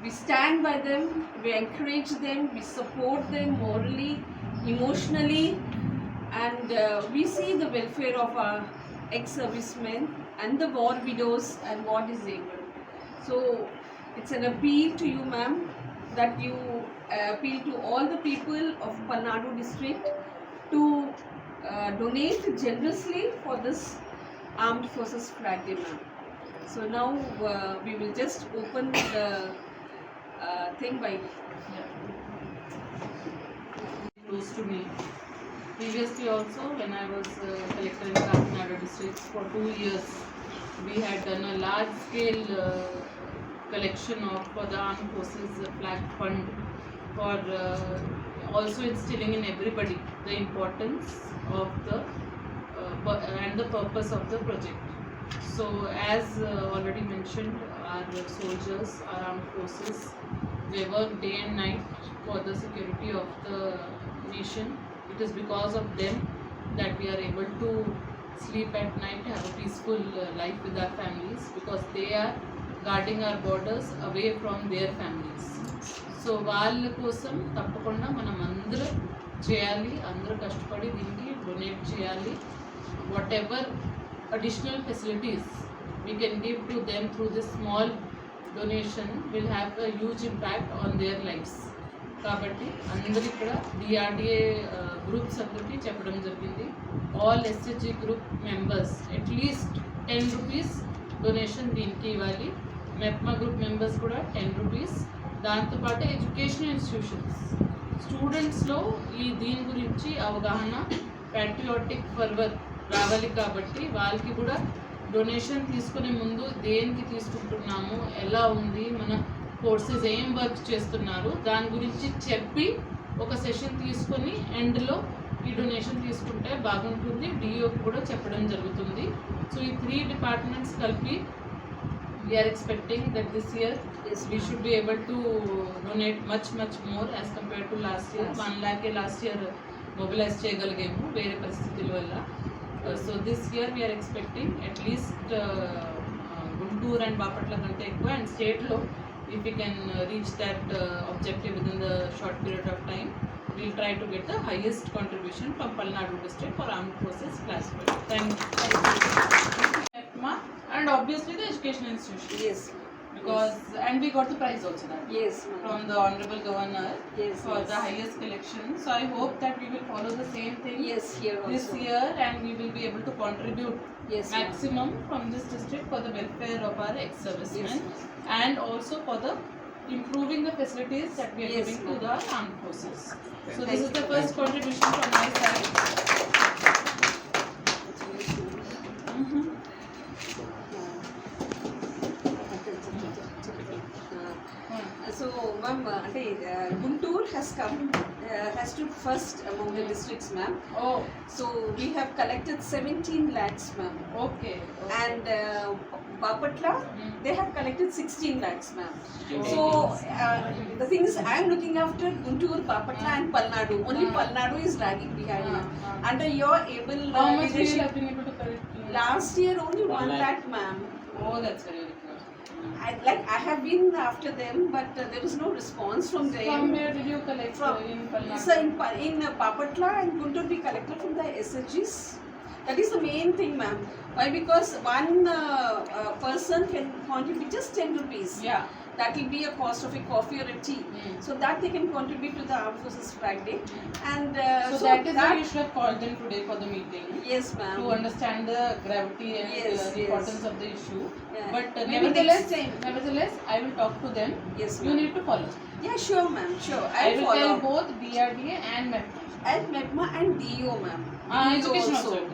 We stand by them, we encourage them, we support them morally, emotionally, and uh, we see the welfare of our ex servicemen and the war widows and war disabled. So it's an appeal to you, ma'am, that you uh, appeal to all the people of Palnadu district to uh, donate generously for this armed forces flag day. So now uh, we will just open the uh, thing by close to me. Previously also, when I was uh, collector in Kakinada district for two years, we had done a large scale uh, collection of for the armed forces uh, flag fund for uh, also instilling in everybody the importance of the uh, and the purpose of the project. So as uh, already mentioned, our soldiers, our armed forces, they work day and night for the security of the nation. It is because of them that we are able to sleep at night, have a peaceful uh, life with our families because they are guarding our borders away from their families. So వాళ్ళ కోసం తప్పకుండా మనం అందరం చేయాలి అందరూ కష్టపడి దీనికి donate చేయాలి whatever additional facilities can give to to them through small small donation will have huge impact on on their lives కాబట్టి అందరూ ఇక్కడ డిఆర్డిఏ గ్రూప్స్ uh, అందరికీ చెప్పడం జరిగింది. All SHG group members at least ten rupees donation దీనికి ఇవ్వాలి. MEPMA group members కూడా ten rupees దాంతోపాటు ఎడ్యుకేషన్ ఇన్స్టిట్యూషన్స్ స్టూడెంట్స్లో ఈ దీని గురించి అవగాహన ప్యాట్రియాటిక్ ఫర్వర్ రావాలి కాబట్టి వాళ్ళకి కూడా డొనేషన్ తీసుకునే ముందు దేనికి తీసుకుంటున్నాము ఎలా ఉంది మన కోర్సెస్ ఏం వర్క్ చేస్తున్నారు దాని గురించి చెప్పి ఒక సెషన్ తీసుకొని ఎండ్లో ఈ డొనేషన్ తీసుకుంటే బాగుంటుంది డిఓకి కూడా చెప్పడం జరుగుతుంది. సో ఈ త్రీ డిపార్ట్మెంట్స్ కలిపి we are expecting that this year should be able to donate much much more as compared to last year. Yes. One lakh last year mobilize చేయగలిగాము వేరే పరిస్థితుల వల్ల. Uh, so this year we are expecting at least uh, uh, Guntur and Bapatla Gantekwa and state law if we can reach that objective within the short period of time we'll try to get the highest contribution from Palnadu district for armed forces classified. Thank you. And obviously the education institution. Yes because and we got the prize also that yes, ma'am. from the honorable governor yes, for yes. the highest collection so i hope that we will follow the same thing yes, here also. this year and we will be able to contribute yes, ma'am. maximum from this district for the welfare of our ex-servicemen Yes, and also for the improving the facilities that we are Yes, giving ma'am. to the armed forces so Thank this is the first contribution from my side Mhm. Uh, so, ma'am, uh, అంటే uh, Guntur has come, uh, has stood first among the districts, ma'am. oh So, we have collected 17 lakhs, ma'am. okay, okay. And uh, Bapatla, Mm. they have collected 16 lakhs, ma'am. Okay. So, uh, the thing is, I am looking after Guntur, Bapatla, and Palnadu. Only Ah. Palnadu is lagging behind, ma'am. Under your able uh, How much we leadership, have been able to collect? last year only One 1 lakh. lakh, ma'am. Oh, that's very good. I, like I have been after them, but uh, there was no response from them. From where did you collect From- uh, in Palnadu? So in in uh, Papatla and Guntur, we collected from the SHGs. That is the main thing, ma'am. Why? Because one uh, uh, person can contribute just ten rupees. Yeah. That will be a cost of a coffee or a tea. Mm. So that they can contribute to the Armed Forces Flag Day. And uh, So, that is why you should have called them today for the meeting yes, ma'am. to understand the gravity and Yes, uh, the yes. importance of the issue. Yeah. But uh, nevertheless, nevertheless, I will talk to them. Yes, You need to follow. Yeah, sure, ma'am. Sure. I I'll will follow. tell both DRDA and MEPMA. And MEPMA and DO, ma'am. Ah, education also. also.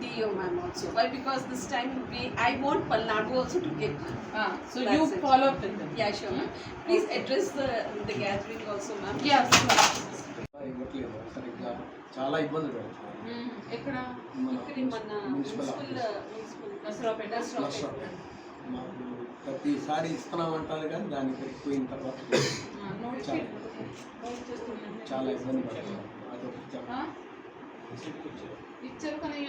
DO, ma'am, also. Why? Because this time we, I want Palnadu also to get. Ah, so you it. follow up with them. Yeah, sure, ma'am. Please address the the gathering also, ma'am. Yes. చాలా ఇబ్బంది Mm. ఎక్కడ. మాకు ప్రతిసారి ఇస్తున్నామంటారు కానీ దానికి పెరిగిపోయిన తర్వాత Ah, చాలా. ఇబ్బంది పడుతున్నారు అదొకటి